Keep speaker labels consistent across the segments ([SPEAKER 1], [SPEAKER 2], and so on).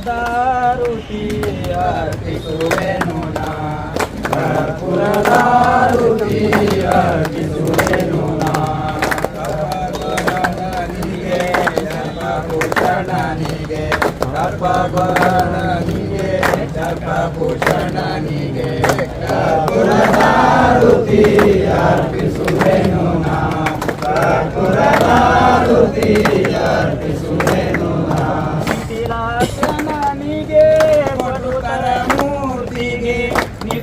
[SPEAKER 1] దారుతి అర్పితువేను నా కర్పూర దారుతి అర్పితువేను నా సర్వగణనిగే సర్వభూషణనిగే సర్వగణనిగే సర్వభూషణనిగే. కర్పూర దారుతి అర్పితువేను నా కర్పూర దారుతి అర్పి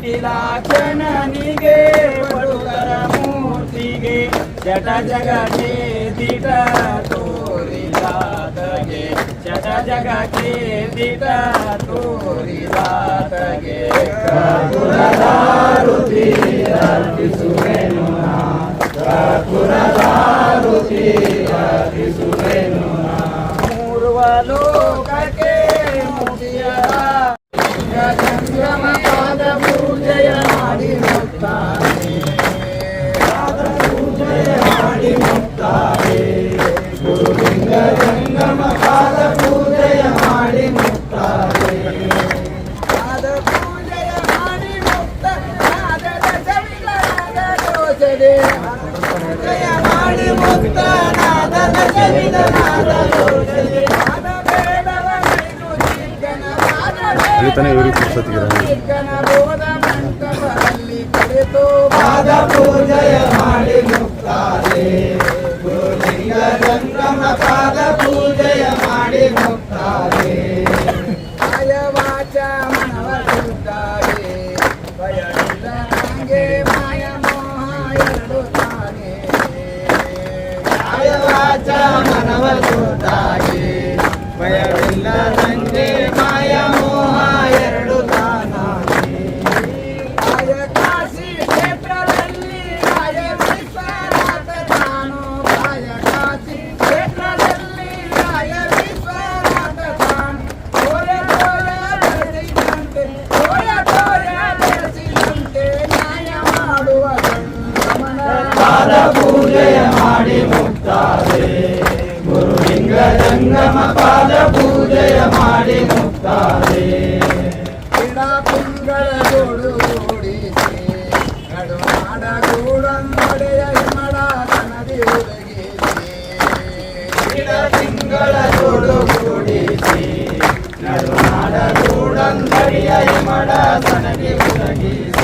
[SPEAKER 1] ವಿಠಿಲಾಕ್ಷಣನಿಗೆ ಬಡುಗರ ಮೂರ್ತಿಗೆ ಜಟ ಜಗಕ್ಕೆ ದಿಟ ತೋರಿದಾತಗೆ. ಜಟ ಜಗಕ್ಕೆ ದಿಟ ತೋರಿದಾತಗೆ. ಕುರದಾರುತಿ ಅರ್ಪಿಸುವೆನು ಕುರದಾರುತಿ ಅರ್ಪಿಸುವೆನು ಮೂರುವ ಲೋಕಕ್ಕೆ ಮುಖ್ಯ రాజా మనవలు తాగి ತಿಂಗಳೋಡು ಕೂಡಿಸಿ ನಡುನಾಡ ಕೂಡಂಗಡಿಯ ಮಡ ಸನಗಿ ಉರಗಿಸಿ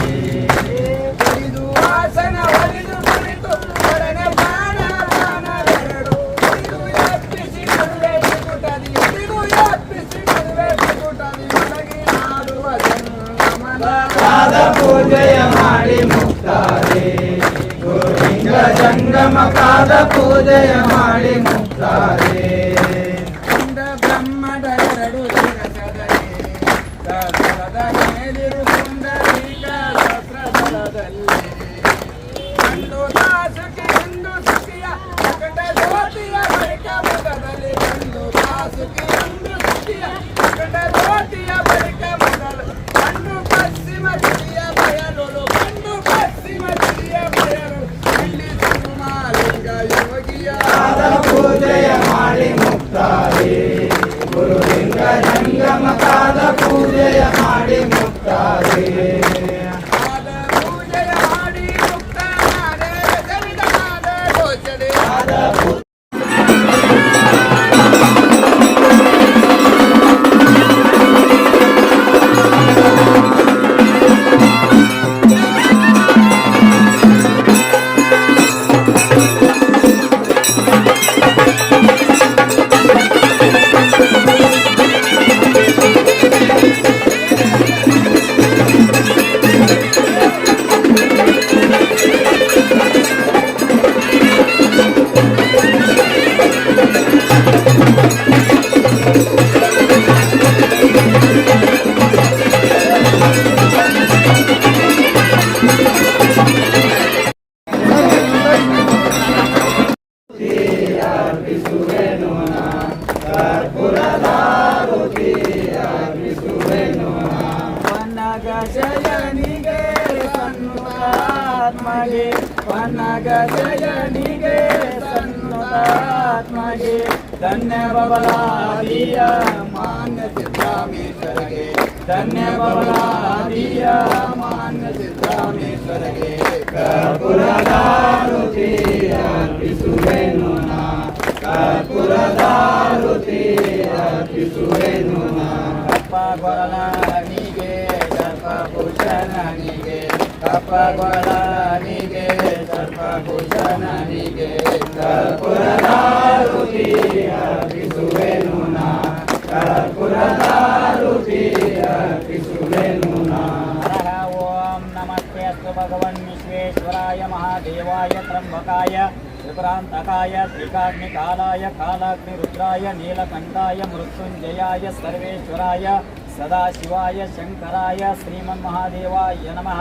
[SPEAKER 1] ಬ್ರಹ್ಮಕಾಲ ಪೂಜೆಯ ಮಾಡಿ ಮುಕ್ತಾರೆ. ಬ್ರಹ್ಮದ ಎರಡು ಬಳಿಕ ಮುಕ್ತಾರೆ ಗುರುಲಿಂಗ ಜಂಗಮಕಾದ ಪೂಜೆಯ ಮಾಡಿ ಮುಕ್ತಾರೆ ಬಲಾದಿಯ ಮಾನ್ಯ ಸಿದ್ಧಾಮೇಶ್ವರಗೆ ಧನ್ಯ ಬಲಾದಿಯ ಮಾನ್ಯ ಸಿದ್ಧಾಮೇಶ್ವರಗೆ ಕರ್ಪುರದಾರುತಿಯ ಅರ್ಪಿಸುವೆನು ನಾ ಕರ್ಪುರದಾರುತಿಯ ಅರ್ಪಿಸುವೆನು ನಾ ಕಪ್ಪ ಕೊರನಾನಿಗೆ ಕಪ್ಪ ಪುಷನಿಗೆ తపబలానికే
[SPEAKER 2] సర్వభుజననికే కర్పూరదారుతి అర్పిసువేను నా కర్పూరదారుతి అర్పిసువేను నా ఓం నమస్తే అస్తు భగవన్ నీలకంఠాయ మృత్యుంజయాయ సర్వేశ్వరాయ सदाशिवाय शङ्कराय श्रीमन्महादेवाय नमः।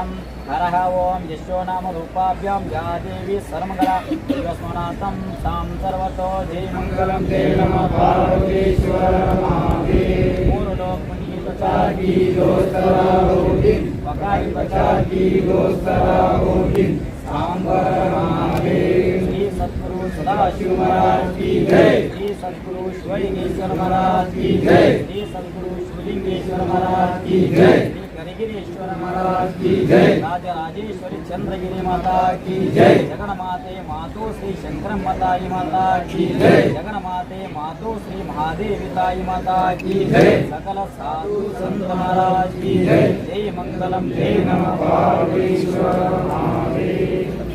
[SPEAKER 2] हरः ॐ यशो नाम रूपाभ्यां या देवी सर्वमङ्गला युष्मनाथं सां सर्वतो
[SPEAKER 1] मङ्गलं
[SPEAKER 2] धीमङ्गलं
[SPEAKER 1] ते नमः पार्वतीश्वर महादेव
[SPEAKER 2] मूरुलोकमुनिः
[SPEAKER 1] की दोस्तरा होगिन
[SPEAKER 2] वकाई
[SPEAKER 1] बचा की दोस्तरा होगिन सांबर महादेव
[SPEAKER 2] श्री सद्गुरु सदाशिव
[SPEAKER 1] महाराज की जय।
[SPEAKER 2] श्री सद्गुरु शिवलिंगेश्वर महाराज
[SPEAKER 1] की जय।
[SPEAKER 2] श्री सद्गुरु शिवलिंगेश्वर महाराज
[SPEAKER 1] की जय।
[SPEAKER 2] श्री करिगिरीश्वर महाराज
[SPEAKER 1] की जय।
[SPEAKER 2] राजराजेश्वरी चंद्रगिरी माता
[SPEAKER 1] की जय।
[SPEAKER 2] जगन माते मातो श्री शंकर माताई माता
[SPEAKER 1] की जय।
[SPEAKER 2] जगन माते मातो श्री महादेवी ताई माता
[SPEAKER 1] की जय।
[SPEAKER 2] सकल साधु संत महाराज की
[SPEAKER 1] जय।
[SPEAKER 2] जय मंगलम
[SPEAKER 1] जय नमः पार्वतीश्वर महादेव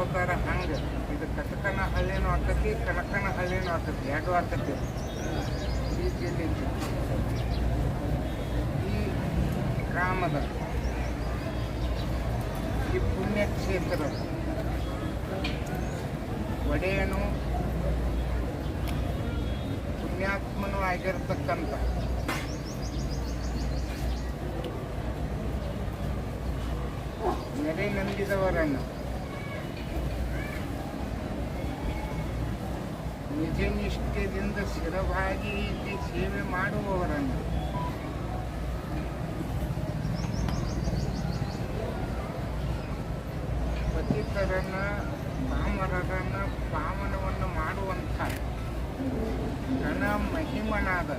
[SPEAKER 3] ನಡ್ಕೋತಾರ ಹಂಗೆ. ಇದು ಕತಕನ ಹಳೆನು ಆಗ್ತೈತಿ ಕಣಕನ ಹಳೇನೂ ಆಗ್ತತಿ ಎರಡು ಆಕತಿ. ಈ ಜಿಲ್ಲೆ ಈ ಗ್ರಾಮದ ಈ ಪುಣ್ಯಕ್ಷೇತ್ರ ಒಡೆಯನು ಪುಣ್ಯಾತ್ಮನು ಆಗಿರತಕ್ಕಂಥ ನೆರೆ ನಂಬಿದವರನ್ನು ನಿಜ ನಿಷ್ಠೆಯಿಂದ ಸ್ಥಿರವಾಗಿ ಇಲ್ಲಿ ಸೇವೆ ಮಾಡುವವರನ್ನು ಪತಿತರನ್ನ ಪಾಮರರನ್ನ ಪಾವನವನ್ನು ಮಾಡುವಂಥ ಘನ ಮಹಿಮನಾದ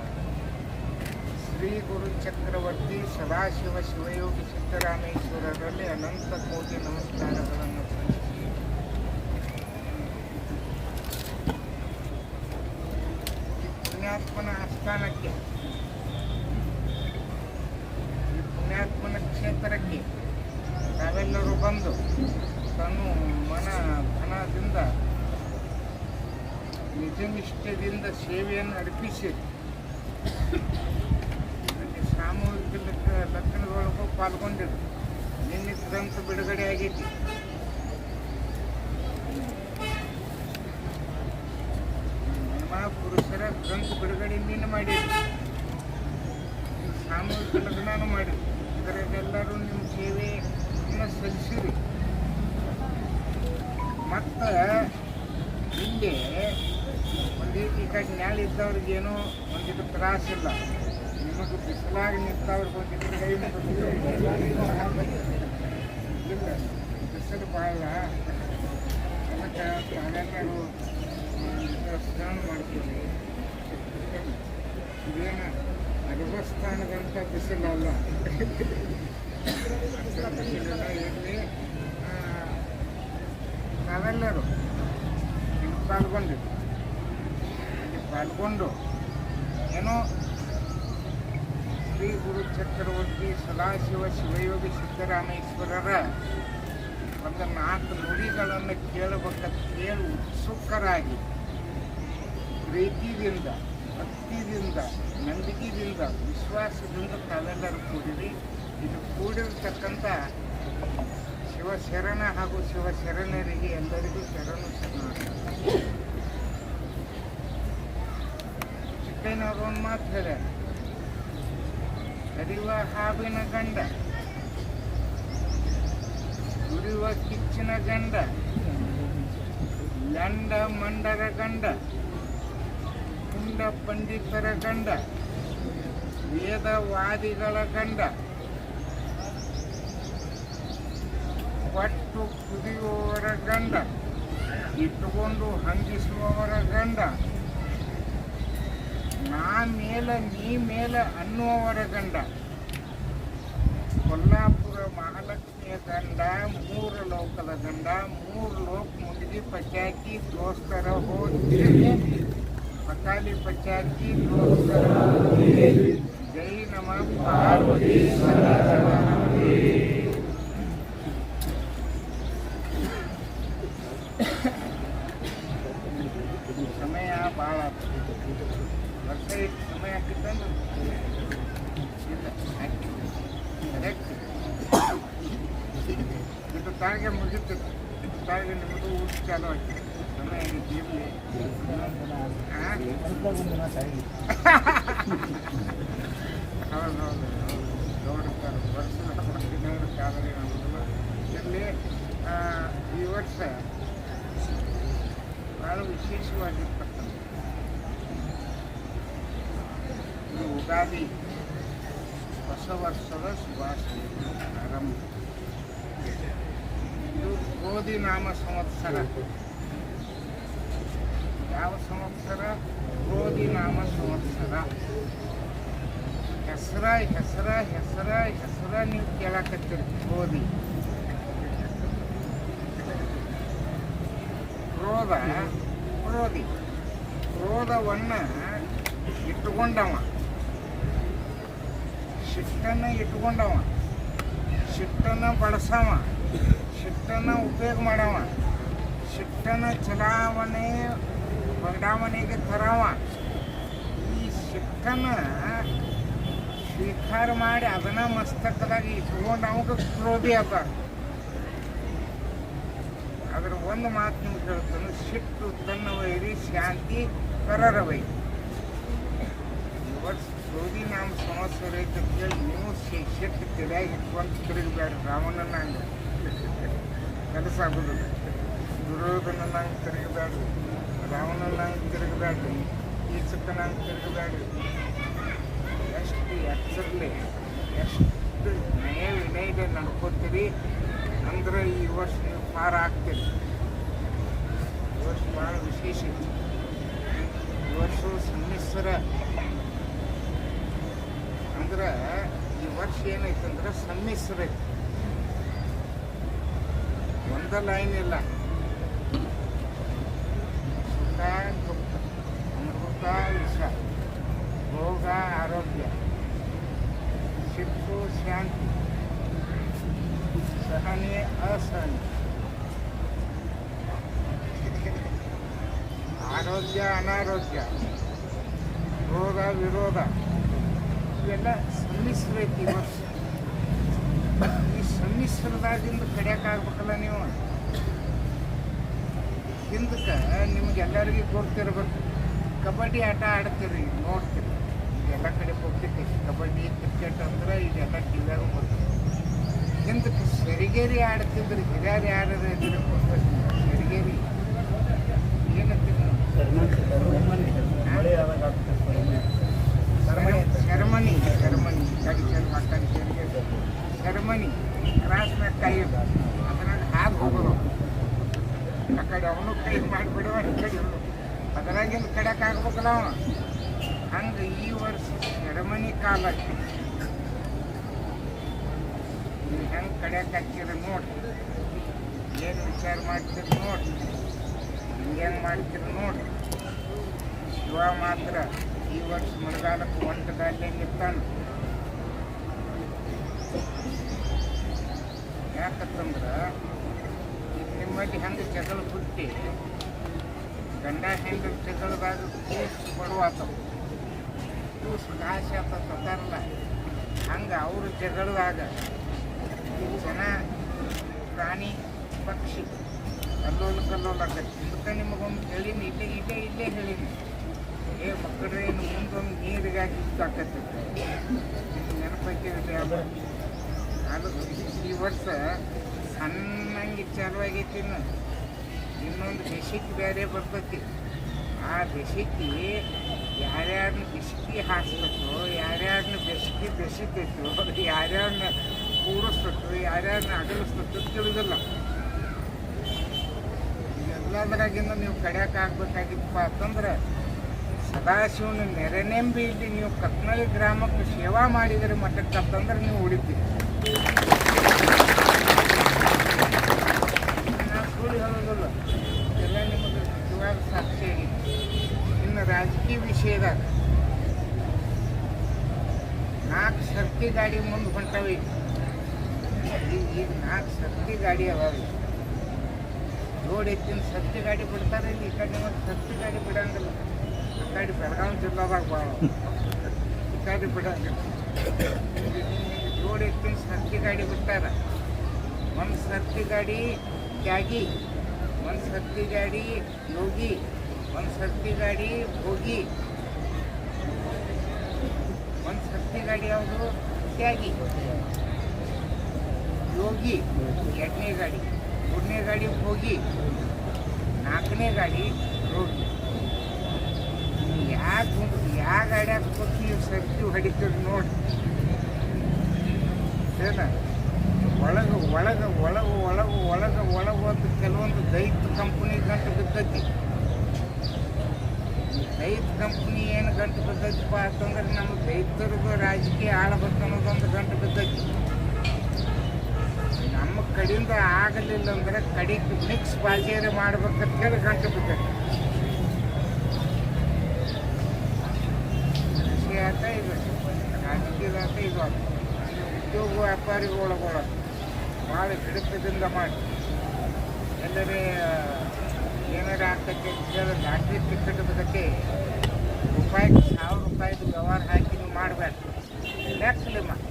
[SPEAKER 3] ಶ್ರೀ ಗುರು ಚಕ್ರವರ್ತಿ ಸದಾಶಿವ ಶಿವಯೋಗಿ ಸಿದ್ದರಾಮೇಶ್ವರರಲ್ಲಿ ಅನಂತ ಕೋಟಿ ನಮಸ್ಕಾರಗಳನ್ನು ಸಲ್ಲಿಸಿ ಈ ಆಸ್ಥಾನಕ್ಕೆ ಪುಣ್ಯಾತ್ಮನ ಕ್ಷೇತ್ರಕ್ಕೆ ನಾವೆಲ್ಲರೂ ಬಂದು ತನು ಮನ ಧನದಿಂದ, ನಿಜನಿಷ್ಠದಿಂದ ಸೇವೆಯನ್ನು ಅರ್ಪಿಸಿ ಸಾಮೂಹಿಕ ಲಗ್ನದೊಳಗೂ ಪಾಲ್ಗೊಂಡಿದೆ ನಿನ್ನೆ ಗ್ರಂಥ ಬಿಡುಗಡೆ ಆಗೈತಿ. ಪುರುಷರ ಗ್ರಂಥ ಮೀನು ಮಾಡಿ. ಸಾಮೂಹಿಕ ಲಗ್ನನೂ ಮಾಡಿದ್ರು ಇದರಲ್ಲೆಲ್ಲರೂ ನಿಮ್ಮ ಸೇವೆಯನ್ನು ಸಲ್ಲಿಸಿರಿ. ಮತ್ತು ಇಲ್ಲಿ ಒಂದೇ ಈ ಕಡೆ ನ್ಯಾಳ ಇದ್ದವ್ರಿಗೇನು ಒಂದಿಟ್ಟು ತ್ರಾಸಿಲ್ಲ ನಿಮಗೆ ಬಿಸಿಲಾಗಿ ನಿಂತವ್ರಿಗೆ ಒಂದಿಟ್ಟು ಕೈ ಇಲ್ಲ, ಬಿಸಿಲು ಭಾಳ. ಅದಕ್ಕೆ ಸ್ನಾನ ಮಾಡ್ತೀವಿ. ಇದೇನು? ಬಿಸಿಲಲ್ಲ ಬಿಸಿಲೆಲ್ಲ ಇರಲಿ ನಾವೆಲ್ಲರೂ ಪಾಲ್ಗೊಂಡಿದ್ವಿ ಪಾಲ್ಗೊಂಡು ಏನೋ ಶ್ರೀ ಗುರು ಚಕ್ರವರ್ತಿ ಸದಾಶಿವ ಶಿವಯೋಗಿ ಸಿದ್ದರಾಮೇಶ್ವರರ ಒಂದು ನಾಲ್ಕು ನುಡಿಗಳನ್ನು ಕೇಳಬೇಕ ಕೇಳಿ ಉತ್ಸುಕರಾಗಿ ಪ್ರೀತಿಯಿಂದ ಭಕ್ತಿಯಿಂದ ನಂಬಿಕೆಯಿಂದ ವಿಶ್ವಾಸದಿಂದ ಕ್ಯಾಲೆಂಡರ್ ಕೂಡಿರಿ. ಇದು ಕೂಡಿರ್ತಕ್ಕಂಥ ಶಿವಶರಣ ಹಾಗೂ ಶಿವಶರಣರಿಗೆ ಎಲ್ಲರಿಗೂ ಶರಣು ಚಿಕ್ಕಯ್ಯನವರು ಒಂದು ಮಾತು ಹರಿವ ಹಾವಿನ ಗಂಡ ದುಡಿಯುವ ಕಿಚ್ಚಿನ ಗಂಡ, ಲಂಡ ಮಂಡರ ಗಂಡ. ಪುಂಡ ಪಂಡಿತರ ಗಂಡ, ವೇದವಾದಿಗಳ ಗಂಡ. ಪಟ್ಟು ಕುದಿಯುವವರ ಗಂಡ, ಇಟ್ಟುಕೊಂಡು ಹಂಗಿಸುವವರ ಗಂಡ. ನಾ ಮೇಲೆ, ನೀ ಮೇಲೆ ಅನ್ನುವವರ ಗಂಡ. ಕೊಲ್ಲಾಪುರ ಮಹಾಲಕ್ಷ್ಮಿಯ ಗಂಡ, ಮೂರು ಲೋಕದ ಗಂಡ, ಮೂರು ಲೋಕ ಮುಗಿದು ಪಚಾಕಿ, ದೋಸ್ತರ ಹೋಗಿ. ಪಕಾಲಿ ಪಚಾಕಿ ದೋಸ್ತರ ಹೋಗಿ. ಜೈ ನಮ ಪಾರ್ವತಿ ಸಮಯ ಭಾಳ ವರ್ಷ ಇಷ್ಟು ಸಮಯ ಹಾಕಿತ್ತಂದ್ರೆ ಇಲ್ಲ ಕರೆಕ್ಟ್ ಇದು ತಾಳಿಗೆ ಮುಗಿತಿತ್ತು ತಾಳಿಗೆ ನಿಮ್ಮದು ಊಟ ಚಾಲು ಆಯ್ತು ಸಮಯ ಆಗೈತಿ ಇರಲಿ ಹೌದು ಹೌದು ಗೌರವ ವರ್ಷದ ಕಾಲದಲ್ಲಿ ನಮ್ಮದು ಇರಲಿ ಈ ವರ್ಷ ಭಾಳ ವಿಶೇಷವಾಗಿರ್ತಕ್ಕಂಥ ಇದು ಉಗಾದಿ ಹೊಸ ವರ್ಷದ ಶುಭಾಶಯಗಳು ಆರಂಭ ಇದು ಗೋಧಿ ನಾಮ ಸಂವತ್ಸರ. ಯಾವ ಸಂವತ್ಸರ ಕ್ರೋಧಿ ನಾಮ ಸಂವತ್ಸರ ಹೆಸರ ಹೆಸರ ಹೆಸರ ಹೆಸರ ನೀವು ಕೇಳಕತ್ತೀರಿ ಕ್ರೋಧಿ ಕ್ರೋಧ ಕ್ರೋಧಿ ಕ್ರೋಧವನ್ನು ಇಟ್ಟುಕೊಂಡವ. ಶಿಟ್ಟನ್ನು ಇಟ್ಕೊಂಡವ ಶಿಟ್ಟನ್ನು ಬಳಸವ. ಶಿಟ್ಟನ್ನು ಉಪಯೋಗ ಮಾಡವ. ಶಿಟ್ಟನ ಚಲಾವಣೆ ಬದಲಾವಣೆಗೆ ತರವ. ಈ ಸಿಕ್ಕನ ಸ್ವೀಕಾರ ಮಾಡಿ ಅದನ್ನ ಮಸ್ತಕದಾಗ ಇಟ್ಕೊಂಡು ಅವಾಗ ಕ್ರೋಧಿ ಅದ ಅದ್ರ ಒಂದು ಮಾತು ನಿಮ್ಗೆ ಹೇಳ್ತಾನೆ, ಸಿಟ್ಟು ತನ್ನ ವೈರಿ ಶಾಂತಿ ಕರರ ವೈರಿ ಇವತ್ತು ಕ್ರೋಧಿ ನಮ್ಮ ಸಮಸ್ಯೆ ಐತೆ ಕೇಳಿ ನೀವು ಸಿಟ್ಟು ತಿಳಿಯಾಗಿ ಇಟ್ಕೊಂಡು ತಿರುಗಬೇಡ ರಾವಣನ ಹಂಗೆ. ಕೆಲಸ ಆಗೋದಿಲ್ಲ. ದುರ್ಯೋಧನನ ಹಂಗೆ ತಿರುಗಬೇಡ್ರಿ. ರಾವಣನ ಹಂಗೆ ತಿರುಗಬೇಡ್ರಿ ಈಚಕನ ಹಂಗೆ ತಿರುಗಬೇಡ್ರಿ ಎಷ್ಟು ಎಚ್ಚರಲಿ ಎಷ್ಟು ನಯ ವಿನಯದ ನಡ್ಕೋತೀರಿ ಅಂದ್ರೆ ಈ ವರ್ಷ ನೀವು ಪಾರ ಆಗ್ತೀರಿ. ಈ ವರ್ಷ ಭಾಳ ವಿಶೇಷ ಈ ವರ್ಷ ಸಮ್ಮಿಶ್ರ. ಅಂದ್ರೆ ಈ ವರ್ಷ ಏನೈತಂದ್ರೆ ಸಮ್ಮಿಶ್ರ ಐತಿ. ಒಂದ ಲೈನ್ ಇಲ್ಲ. ಶಾಂತಿ ಸಹನೆ ಅಸಹನೆ ಆರೋಗ್ಯ ಅನಾರೋಗ್ಯ ರೋಗ ವಿರೋಧ ಇವೆಲ್ಲ ಈ ವರ್ಷ. ಈ ಸಮ್ಮಿಶ್ರದಾಗಿಂದ ಕಡಿಯಕ್ಕಾಗ್ಬೇಕಲ್ಲ ನೀವು? ಹಿಂದಕ್ಕೆ ನಿಮ್ಗೆಲ್ಲರಿಗೂ ಗೊತ್ತಿರ್ಬೇಕು. ಕಬಡ್ಡಿ ಆಟ ಆಡ್ತೀರಿ, ನೋಡ್ತೀರಿ. ಎಲ್ಲ ಕಡೆ ಹೋಗ್ತಿತ್ತು ಕಬಡ್ಡಿ ಕ್ರಿಕೆಟ್ ಅಂದ್ರೆ ಇದೆಲ್ಲ ಟಿವಿಯಾಗ ಬರ್ತದೆ ಹಿಂದಕ್ಕೆ ಸರಿಗೇರಿ ಆಡ್ತಿದ್ರು ಹಿರಿಯರು ಯಾರು ಇದ್ರೆ ಸರಿಗೇರಿ ಏನಂತೀರಿ ಶರ್ಮನಿ ಶರ್ಮನಿ ಕಡಿಕೇರಿ ಕಡಿ ಶರ್ಗೆ ಶರ್ಮನಿ ಕ್ರಾಸ್ ಮ್ಯಾಗ ಕೈ ಅದ್ರಾಗ ಹಾಗೆ ಹೋಗೋದು ಆ ಕಡೆ ಅವನು ಕೈ ಮಾಡಿಬಿಡುವ ಈ ಕಡೆ. ಅದ್ರಾಗಿಂದ ಕಡೆಕ್ ಆಗ್ಬೇಕಲ್ಲ ಅವನು. ಶರಮನಿ ಕಾಲ ಐತಿ ನೀವು ಹೆಂಗೆ ಕಡೆಕ್ ಹಾಕಿರ ನೋಡಿ. ಏನು ವಿಚಾರ ಮಾಡ್ತೀರಿ ನೋಡಿ. ಹಿಂಗೇನು ಮಾಡ್ತೀರಿ ನೋಡಿ. ಶಿವ ಮಾತ್ರ ಈ ವರ್ಷ ಮಳೆಗಾಲಕ್ಕೆ ಒಂದು ಗಾಲೆ ನಿಂತಾನ. ಯಾಕಂತಂದ್ರೆ ಈಗ ನಿಮ್ಮಲ್ಲಿ ಹೆಂಗೆ ಜಗಳ ಹುಟ್ಟಿ, ಗಂಡ ಹೆಂಡ್ರ ಜಗಳದಾಗ ಕೇಸ್ ಬಡವಾತವು. ಕೂಸು ಸುಧಾಶ ಅಂತ ತತ್ತಾರಲ್ಲ ಹಂಗೆ ಅವರು ಜಗಳದಾಗ ಈ ಜನ ಪ್ರಾಣಿ, ಪಕ್ಷಿ ಕಲ್ಲೋಲ ಕಲ್ಲೋಲ ಆಗತ್ತೆ. ಇದಕ್ಕೆ ನಿಮಗೊಂದು ಹೇಳೀನಿ, ಇಲ್ಲೇ ಇಲ್ಲೇ ಇಲ್ಲೇ ಹೇಳೀನಿ. ಏ ಮಕ್ಕಳೇ ಮುಂದೊಂದು ನೀರಿಗಾಗಿ ಆಕೈತಿ ನೆನಪೈತಿ ಅದು ಈ ವರ್ಷ ಸಣ್ಣಂಗೆ ಚಾಲುವಾಗೈತಿ ಇನ್ನೊಂದು ಬೆಸಿಕ್ ಬೇರೆ ಬರ್ತೈತಿ. ಆ ಬೆಸಿಕಿ ಯಾರ್ಯಾರನ್ನ ಬಿಸ್ಕಿ ಹಾಸ್ಬೇಕು ಯಾರ್ಯಾರನ್ನ ಬೆಸಿಕಿ ಬೆಸಿತೈತು ಯಾರ್ಯಾರನ್ನ ಕೂಡಿಸ್ಬೇಕು ಯಾರ್ಯಾರನ್ನ ಅಗಲಿಸ್ಬೇಕು ತಿಳಿದಿಲ್ಲ. ಎಲ್ಲದರಾಗಿಂದ ನೀವು ಕಡ್ಯಾಕ ಆಗ್ಬೇಕಾಗಿತ್ತಪ್ಪ ಅಂತಂದ್ರೆ, ಸದಾಶಿವನ ನೆರೆನೆಂಬಿ ಇಲ್ಲಿ ನೀವು ಕತ್ನಳ್ಳಿ ಗ್ರಾಮಕ್ಕೆ ಸೇವಾ ಮಾಡಿದರೆ ಮಠಕ್ಕೆ ಅಂತಂದ್ರೆ ನೀವು ಉಳಿತೀರಿ ನಾ ಸುಳ್ಳು ಹೇಳೋದಿಲ್ಲ ಎಲ್ಲ ನಿಮಗೆ ನಿಜವಾದ ಸಾಕ್ಷಿ ಆಗೈತಿ ಇನ್ನು ರಾಜಕೀಯ ವಿಷಯದಾಗ ನಾಲ್ಕು ಸರ್ತಿ ಗಾಡಿ ಮುಂದೆ ಹೊಂಟವಿ ಈಗ. ಈಗ ನಾಲ್ಕು ಸರ್ತಿ ಗಾಡಿ ಅದಾವೆ ರೋಡ್ ಎತ್ತಿನ ಸರ್ತಿ ಗಾಡಿ ಬಿಡ್ತಾರೆ ಇಲ್ಲಿ ಈ ಕಡೆ ಒಂದು ಸರ್ತಿ ಗಾಡಿ ಬಿಡಂಗಿಲ್ಲ. ಆ ಕಡೆ ಬೆಳಗಾವಿ ಜಿಲ್ಲಾದಾಗ ಭಾಳ ಈ ಕಡೆ ಬಿಡಂಗಿಲ್ಲ. ರೋಡ್ ಎತ್ತಿನ ಸರ್ತಿ ಗಾಡಿ ಬಿಟ್ಟಾರ ಒಂದು ಸರ್ತಿ ಗಾಡಿ ತ್ಯಾಗಿ, ಒಂದು ಸರ್ತಿ ಗಾಡಿ ಯೋಗಿ ಒಂದು ಸರ್ತಿ ಗಾಡಿ ಭೋಗಿ ಒಂದು ಸರ್ತಿ ಗಾಡಿ ಯಾವುದು ತ್ಯಾಗಿ ಯೋಗಿ ಎರಡನೇ ಗಾಡಿ, ಮೂರನೇ ಗಾಡಿ ಹೋಗಿ ನಾಲ್ಕನೇ ಗಾಡಿ ರೋಗಿ ಯಾಕೆ ಯಾವ ಗಾಡ್ಯಾಗ ಕೊಟ್ಟು ನೀವು ಸರ್ತಿ ಹೊಡಿತೀರಿ ನೋಡಿ. ಏನ ಒಳಗೆ ಒಳಗೆ ಒಳಗೆ ಒಳಗೆ ಒಳಗೆ ಒಳಗೆ ಒಂದು ಕೆಲವೊಂದು ದೈತ್ಯ ಕಂಪ್ನಿ ಗಂಟು ಬಿದ್ದೈತಿ. ದೈತ್ ಕಂಪ್ನಿ ಏನು ಗಂಟು ಬಿದ್ದೈತಪ್ಪ ಅಂತಂದ್ರೆ ನಮ್ಮ ರೈತರಿಗೂ ರಾಜಕೀಯ ಆಳ್ಬೇಕು ಅನ್ನೋದೊಂದು ಗಂಟು ಬಿದ್ದೈತಿ. ನಮ್ಮ ಕಡೆಯಿಂದ ಆಗಲಿಲ್ಲ ಅಂದ್ರೆ ಕಡೆಗೆ ಮಿಕ್ಸ್ ಬಾಜಿಯರೆ ಮಾಡ್ಬೇಕಂತ ಹೇಳಿ ಗಂಟು ಬಿದ್ದೈತಿ. ಕೃಷಿ ಆತ ಇದು. ರಾಜಕೀಯದ ಆತ ಇದು ಉದ್ಯೋಗ ವ್ಯಾಪಾರಿಗಳು ಭಾಳ ಹಿಡಿತದಿಂದ ಮಾಡಿ. ಎಲ್ಲರೇ ಏನಾರ ಆಗ್ತಕ್ಕೆ ಜಿಲ್ಲೆಯ ಟಿಕೆಟ್ ಬಗ್ಗೆ ಸಾವಿರ ರೂಪಾಯಿದು ವ್ಯವಹಾರ ಹಾಕಿ ನೀವು ಮಾಡಬೇಕು. ಲೆಕ್ಕಲೆ ಮಾಡಿ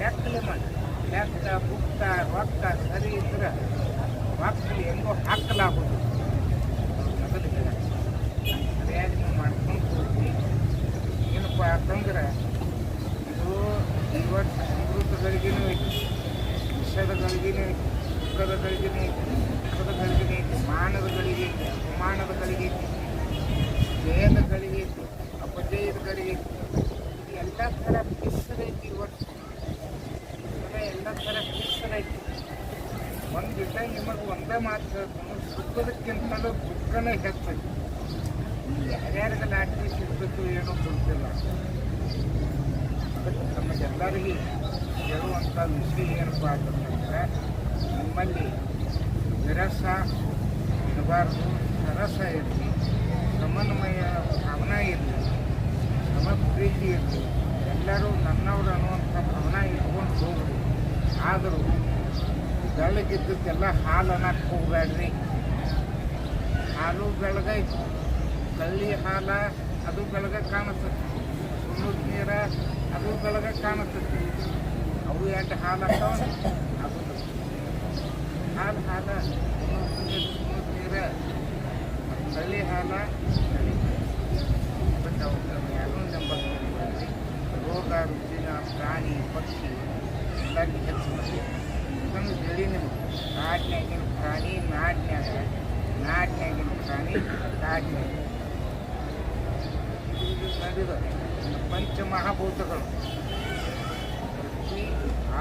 [SPEAKER 3] ಲೆಕ್ಕಲೆ ಮಾಡಿ ಲೆಕ್ಕ ಬುಕ್ಕ ರೊಕ್ಕ ಸರಿ ಇದ್ರೆ ರೊಕ್ಕ ಹೆಂಗೋ ಹಾಕಲಾಗೋದು ಮೊದಲು ಹೇಳ ಸರಿಯಾಗಿ ನೀವು ಮಾಡ್ಕೊಂಡು ಹೋಗಿ ಏನಪ್ಪ ಅಂತಂದ್ರೆ ಇದು ಈ ವರ್ಷ ಸಮೃದ್ಧ ಗಳಿಗೆನೂ ಐತಿ ವಿಷದ ಗಳಿಗೆನೂ ಐತಿ ದುಃಖದ ಗಳಿಗೆನೂ ಐತಿ ದುಃಖದ ಗಳಿಗೆನೂ ಐತಿ ಮಾನದ ಗಳಿಗೆ ಐತಿ ಅಪಮಾನದ ಗಳಿಗೆ ಐತಿ ಜಯದ ಗಳಿಗೆ ಐತಿ ಅಪಜಯದ ಗಳಿಗೆ ಐತಿ ಇದು ಎಲ್ಲ ಥರ ಮಿಶ್ರೈತಿ ಈ ವರ್ಷ ಇದೆಲ್ಲ ಎಲ್ಲ ಥರ ಮಿಶ್ರೈತಿ ಒಂದು ದಿವಸ ನಿಮಗೆ ಒಂದೇ ಮಾತು ಹೇಳ್ತಾನೆ ಸುಖದಕ್ಕಿಂತಲೂ ದುಃಖನೇ ಹೆಚ್ಚೈತಿ ಯಾರ್ಯಾರಿಗೆ ಲಾಟ್ರಿ ಸಿಗಬೇಕು ಏನೋ ಗೊತ್ತಿಲ್ಲ ಅದಕ್ಕೆ ನಮಗೆಲ್ಲರಿಗೆ ಹೇಳುವಂಥ ವಿಷಯ ಏನಪ್ಪ ಅಂತಂದರೆ ನಿಮ್ಮಲ್ಲಿ ವಿರಸ ಇರಬಾರ್ದು ಸರಸ ಇರಲಿ, ಸಮನ್ವಯ, ಭಾವನೆ ಇರಲಿ ಸಮ ಪ್ರೀತಿ ಇರಲಿ, ಎಲ್ಲರೂ ನನ್ನವರು ಅನ್ನುವಂಥ ಭಾವನೆ ಇಟ್ಕೊಂಡು ಹೋಗ್ರಿ. ಆದರೂ ಬೆಳಗಿದ್ದಕ್ಕೆಲ್ಲ ಹಾಲು ಅನ್ನಕ್ಕೆ ಹೋಗಬೇಡ್ರಿ. ಹಾಲು ಬೆಳಗೈತಿ ಕಳ್ಳಿ ಹಾಲ ಅದು ಬೆಳಗ ಕಾಣಿಸುತ್ತೆ ಸುಣ್ಣದ ನೀರ ಅದು ಬೆಳಗ ಕಾಣಿಸ್ತದೆ ಅವು ಎಂಟು ಹಾಲು ಆಗ್ತಾವ ಹಾಲು ಹಾಲ ನೀರು ತಳಿ ಹಾಲ ಕಳ್ಳಿ ಬಟ್ ಅವಕ್ಕೆ ಯಾರೂ ರೋಗ ರುಜಿನ ಪ್ರಾಣಿ ಪಕ್ಷಿ ಎಲ್ಲರಿಗೂ ಕೆಲಸ ಮಾಡ್ತೀವಿ ನಿಮ್ಗೆ ಕಾಡಿನಾಗಿನ ಪ್ರಾಣಿ ನಾಡಿನ್ಯಾಗ ನಾಡಿನಾಗಿನ ಪ್ರಾಣಿ ಕಾಡಿನಾಗ ನಡೆದ ಪಂಚಮಹಾಭೂತಗಳು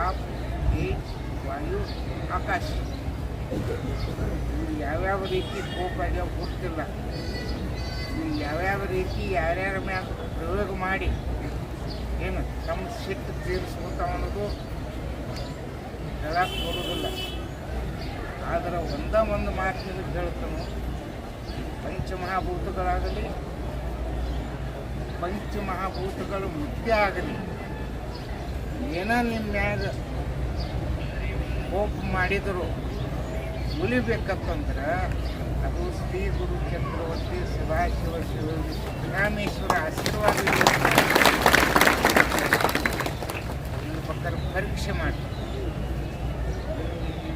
[SPEAKER 3] ಆಪ್ ಏಜ್ ವಾಯು ಆಕಾಶ ಇವು ಯಾವ್ಯಾವ ರೀತಿ ಕೋಪ ಆಗ್ಯಾವ ಗೊತ್ತಿಲ್ಲ. ಇವು ಯಾವ್ಯಾವ ರೀತಿ ಯಾರ್ಯಾರ ಮ್ಯಾಲ ಪ್ರಯೋಗ ಮಾಡಿ ಏನು ತಮ್ಮ ಸಿಟ್ಟು ತೀರಿಸ್ಕೊತಾವ ಅನ್ನೋದು ಹೇಳಕ್ಕೆ ಬರೋದಿಲ್ಲ. ಆದರೆ ಒಂದ ಒಂದು ಮಾತಿನಿಂದ ಹೇಳ್ತಾನು. ಪಂಚಮಹಾಭೂತಗಳಾಗಲಿ, ಪಂಚಮಹಾಭೂತಗಳು ಮುದ್ದೆ ಆಗಲಿ. ಏನೋ ನಿಮ್ಮ ಮ್ಯಾಗ ಕೋಪ ಮಾಡಿದರು. ಉಳಿಬೇಕಂತಂದ್ರೆ ಅದು ಶ್ರೀ ಗುರು ಚಕ್ರವರ್ತಿ ಸದಾಶಿವ ಶಿವಜಿ ಸಿದ್ದರಾಮೇಶ್ವರ ಆಶೀರ್ವಾದ ಪಕ್ಕದ ಪರೀಕ್ಷೆ ಮಾಡಿ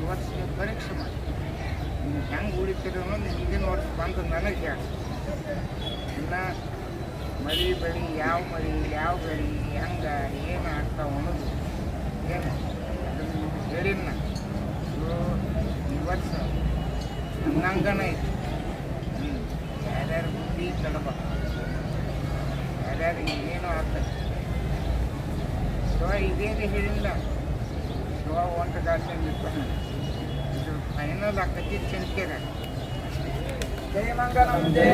[SPEAKER 3] ವರ್ಷ ಪರೀಕ್ಷೆ ಮಾಡಿ ನೀವು ಹೆಂಗೆ ಉಳಿತೀರಿ ಅನ್ನೋದು ಹಿಂದಿನ ವರ್ಷ ಬಂದು ನನಗೆ ಹೇಳಿ. ಇನ್ನ ಮಳಿ ಬೆಳಿ, ಯಾವ ಮಳೆ, ಯಾವ ಬೆಳೆ, ಹೆಂಗೆ, ಏನು ಆಗ್ತಾವ ಅನ್ನೋದು ಏನು ಅದನ್ನು ನಿಮ್ಗೆ ಹೇಳಿನ ನಾ. ಇದು ಈ ವರ್ಷ ಹನ್ನಂಗನ ಐತಿ ಹ್ಞೂ ಯಾರ್ಯಾರು ಬುದ್ಧಿ ಕಡಬೇಕು ಯಾರ್ಯಾರು ಏನು ಆಗ್ತದೆ ಶಿವ ಇದೇನು ಹೇಳಿಲ್ಲ ಶಿವ ಒಂದು ಗಾಸಲ್ಲಿ ಇರ್ತಾನೆ ಇದು ಫೈನಲ್ ಆಕತಿ ಚಿಂತೆಗೆ ಜಯ ಮಂಗಲಂ ಜಯ